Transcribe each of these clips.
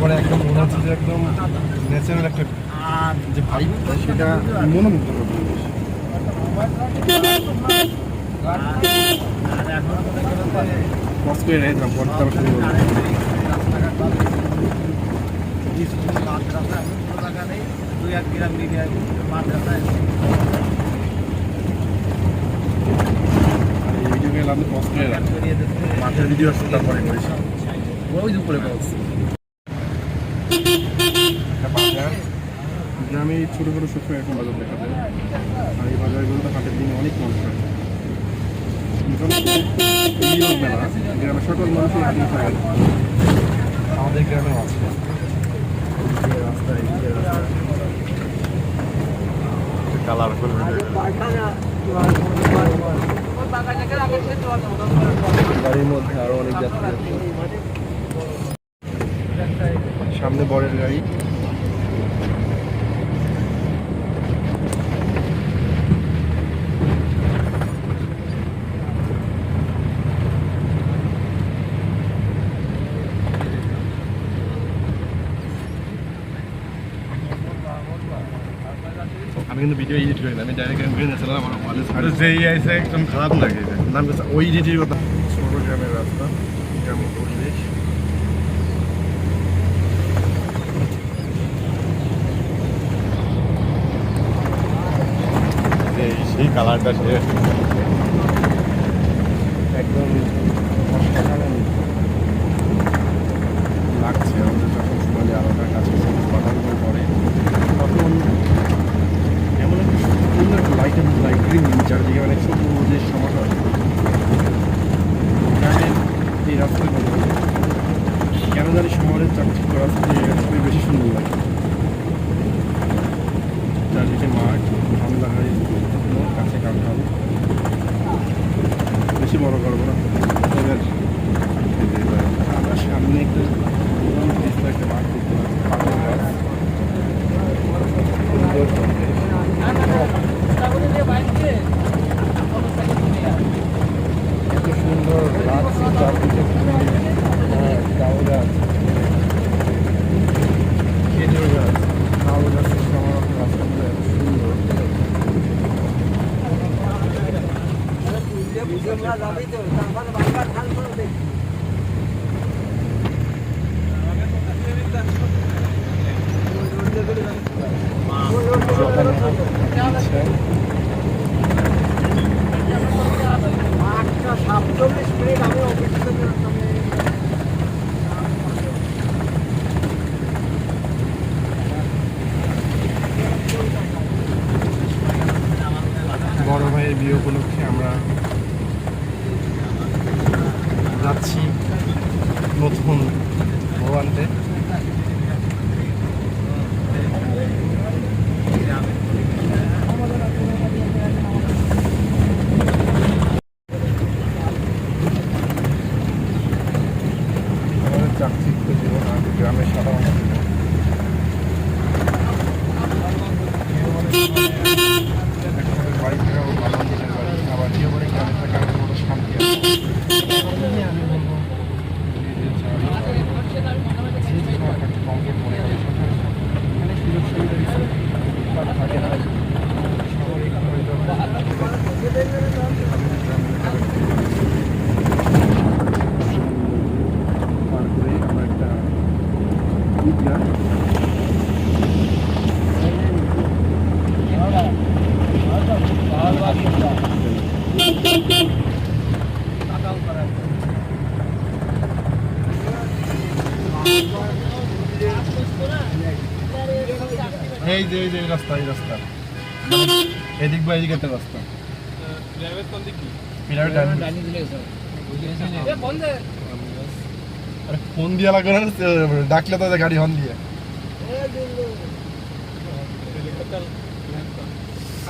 পরে একদম মনে হচ্ছে যে একদম ন্যাচারাল একটা যে ভাইব সেটা মনোমুগ্ধ পরে তারপর এই ভিডিও আসলে তারপরে করিস ওই দুপুরে বলছি। গ্রামে ছোটো ছোটো সবসময় এরকম বাজার দেখা যায় আর এই বাজারগুলোতে হাটের দিনে অনেক মানুষ হয় মেলা গ্রামের সকল মানুষই হাটে থাকে আমাদের গ্রামেও আছে। কালারফুল গাড়ির মধ্যে আরও অনেক যাত্রী আছে। সামনে বরের গাড়ি। আমি কিন্তু ভিডিও এডিট করি না আমি ডাইরেক্ট আমি গেছিলাম আমার ওয়ালে ছাড়ি যেই আইসে একদম খারাপ লাগে নাম কাছে ওই জিটির কথা ছোট গ্রামের রাস্তা গ্রামের পরিবেশ সেই কালারটা সে একদম অসাধারণ লাগছে আমাদের যখন সোনালি আলোটার কাছে বাদামগুলো পড়ে তখন এমন একটা সুন্দর একটা লাইটের লাইট গ্রিন চারদিকে অনেক সবুজের সমাহার গ্রামের এই রাস্তাগুলো কেন জানি শহরের চাকচিক্য রাস্তা দিয়ে সবই বেশি সুন্দর লাগে চারদিকে মাঠ লাগাই কাছে কাঁঠাল বেশি বড় করব না। এবার আমরা সামনে একটা একটা মাঠ দেখতে পাচ্ছি পাখির গাছ এত সুন্দর লাগছে চারদিকে ফুল, হ্যাঁ, তাল গাছ খেজুর গাছ তাল গাছের সমারোহ রাস্তাগুলো এত সুন্দর যেখানে ইচ্ছা সাতচল্লিশ মিনিট আমি অফিস থেকে বড় ভাইয়ের বিয়ে উপলক্ষে যাচ্ছি নতুন চাকচিক্য জীবন গ্রামের সাধারণ জীবন। একসাথে বাড়ি ফেরাও ভালো নিজের বাড়ি আবার বিয়ে বাড়ি গ্রামে থাকা আমার মতো শান্তি আছে আমি বলব যে যে চাকরি করে, যে যেখানে একটা comfort মনে করে সেখানে এখানে সুযোগ সুবিধা কিছু ঠিকঠাক থাকে না শহরে একটু হয়তো পার করে আমরা একটা ঈদগাহ এই যে এই যে এই রাস্তা এই রাস্তা। এদিক বা এদিকে একটা রাস্তা ফোন দিয়া লাগবে না ডাকলে তো গাড়ি হন দিয়ে।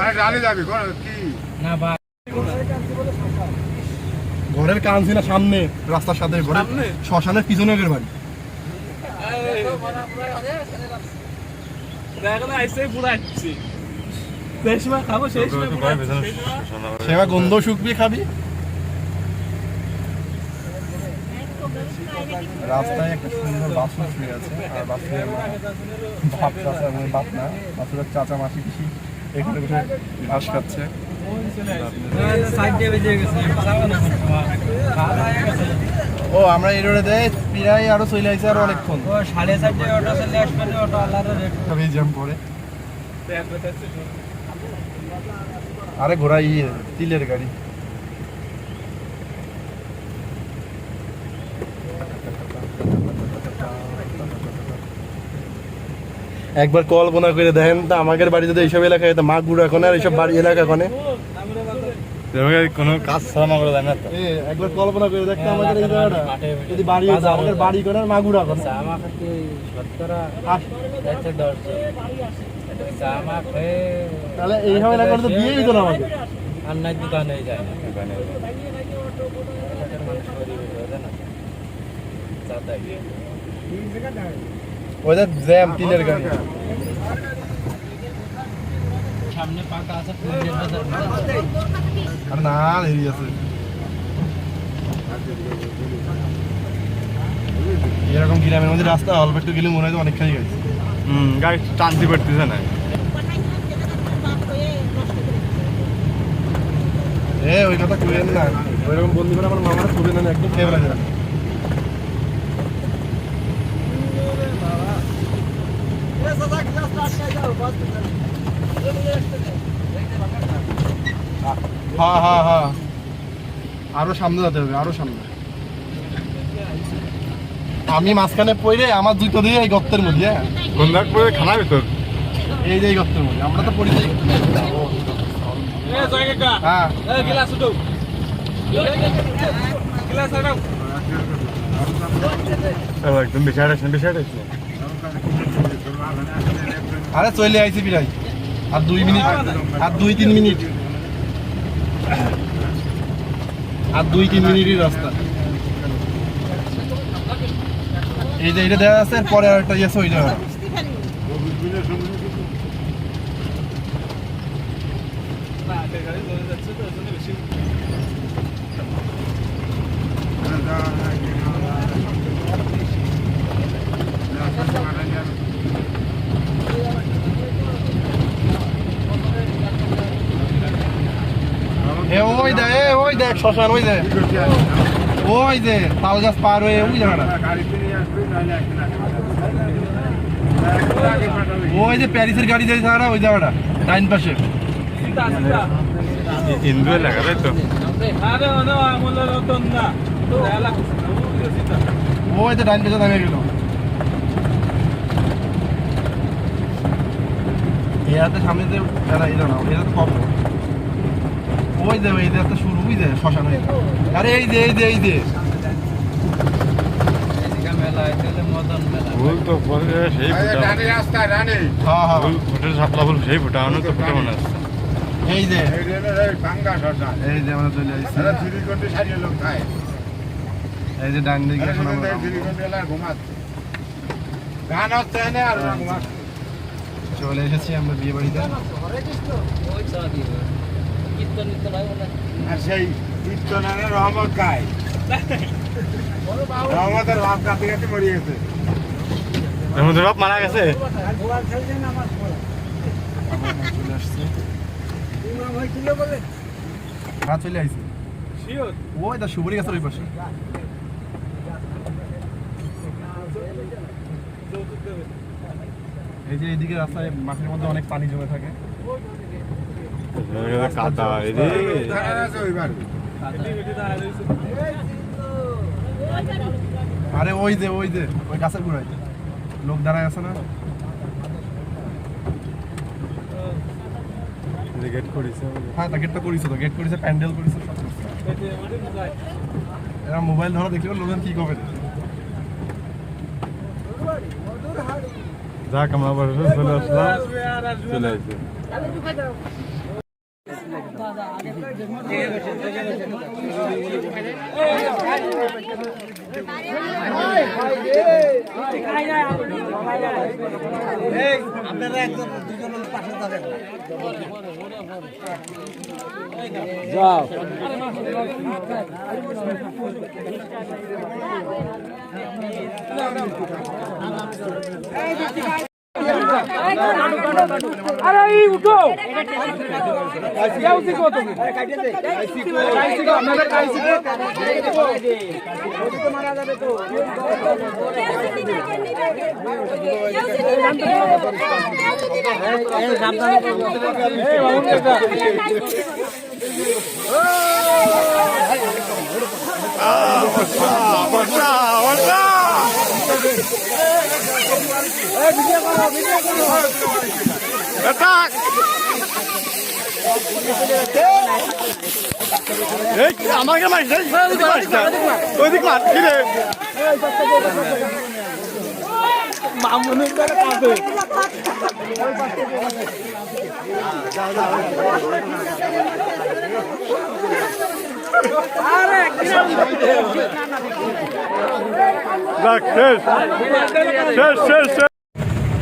আরে ডানে যাবি কি? না বা ঘরের কানছি না সামনে রাস্তার সাথে ঘরের? শ্মশানের পিছনে বাড়ি। সেবা গন্ধ শুকবি খাবি? রাস্তায় একটা সুন্দর বাসন শুয়ে আছে আর বাসুরের বাপ চাচা বাপ না বাসুরের চাচা মাসি পিসি এখানে বসে ঘাস খাচ্ছে। ও আমরা এই রোডে দেয় প্রায় আরও চলে আসছে আরও অনেকক্ষণ। সাড়ে চারটে অটো চলে আসবে অটো আল্লাহর রেট তবে জ্যাম পরে আরে ঘোড়া ইয়ে তিলের গাড়ি। একবার কল্পনা করে দেখেন তো আমাদের বাড়িতে তো এইসব এলাকায় তো মাগুড়া কোনে আর এইসব বাড়ি এলাকা কোনে এভাবে কোনো কাজ ছাড়া করা যায় না একবার কল্পনা করে দেখতে আমাদের এই জায়গাটা। যদি বাড়ি হতো আমাদের বাড়ি করে আর মাগুড়া কোনে শতকরা আস, দশ। তাহলে এইসব এলাকাটা তো বিয়ে হতো না আমাদের। আর নাই দোকানে যায় না। না। ওদের জ্যাম তিলের গাড়ি। সামনে পাকা আছে আর না আছে। এরকম গ্রামের মধ্যে রাস্তা অল্প একটু গেলে মনে হয় অনেকখানি গেছে হুম গাড়ি টানতে পারতেছে না। এ ওই কথা কইেন না। ওইরকম বন্ধু করে আমার মামারা খুবই না একদম খেয়ে ফেলা যায় হ্যাঁ হ্যাঁ হ্যাঁ। আরও সামনে যেতে হবে আরও সামনে। আমি মাঝখানে পড়ে আমার জুতো দিয়ে এই গর্তের মধ্যে হ্যাঁ। গন্ধাক পরে খানা ভিতর? এই যে এই গর্তের মধ্যে আমরা তো পড়ি হ্যাঁ। একদম বিষয় বিষয় আরে চলে আইছি বিরাই। আর দুই মিনিট, আর দুই তিন মিনিট। আর দুই তিন মিনিটই রাস্তা। এই যে এটা দেখা যাচ্ছে পরে আর একটা ইয়েছে ওই জায়গা এ ওই দে ওই দেখ শ্মশান ওই দে। ওই যে তাল গাছ পার হয়ে ওই জায়গাটা। ওই যে প্যারিসের গাড়ি যে জায়গাটা ওই জায়গাটা ডাইন পাশে। হিন্দু এলাকা তাই তো? ওই যে ডাইন পাশে নামে গেল। এরাতে সামনে যে এরা এরা না এরা তো কম। ওই যে ওই যে একটা শুরু ওই যে শ্মশান ওই যে। আরে এই যে এই যে এই তো সেই ফুটা হ্যাঁ হ্যাঁ। সাপলা সেই তো ফুটে মনে এই যে এই যে আমরা চলে আসছি। এই যে ডান দিকে এখন আমরা গান হচ্ছে না আর চলে এসেছি আমরা বিয়ে বাড়িতে আর সেই কীর্তনের রহমত গায় রহমতের বাপ কাছে কাছে মরে গেছে? রহমতের বাপ মারা গেছে? চলে আসছি চলে আইছি। শিওর? ওই দা সুবরি গাছের ওই পাশে। এই যে এইদিকে রাস্তায় মাঠের মধ্যে অনেক পানি জমে থাকে। আরে ওই যে ওই যে ওই গাছের গোড়ায় লোক দাঁড়ায় আছে না? গেট করেছে হ্যাঁ তা গেটটা করিস তো গেট করিছে প্যান্ডেল করিছে সব এরা মোবাইল ধরা দেখলে লোকজন কি করবে? যাক আমরা আবার চলে আসলাম। চলে আসছে ঠিক আছে আরে এই উঠো কাইসি কো তুমি কাইসি কো কাইসি কো আপনাদের কাইসি কো মারা যাবে তো এই বাবু কাকা বর্ষা বর্ষা Attack! আমাকে মারিস ওইদিকে মার কি রে মামুনের শেষ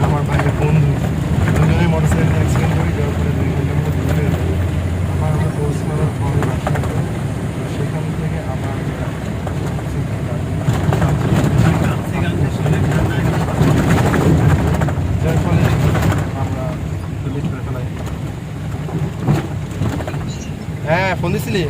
আমার ভাইয়ের বন্ধু দুজনে মোটরসাইকেল অ্যাক্সিডেন্ট করে আমার আমরা সেখান থেকে আমার, যার ফলে আমরা ডিলিট হ্যাঁ ফোন দিছিলি?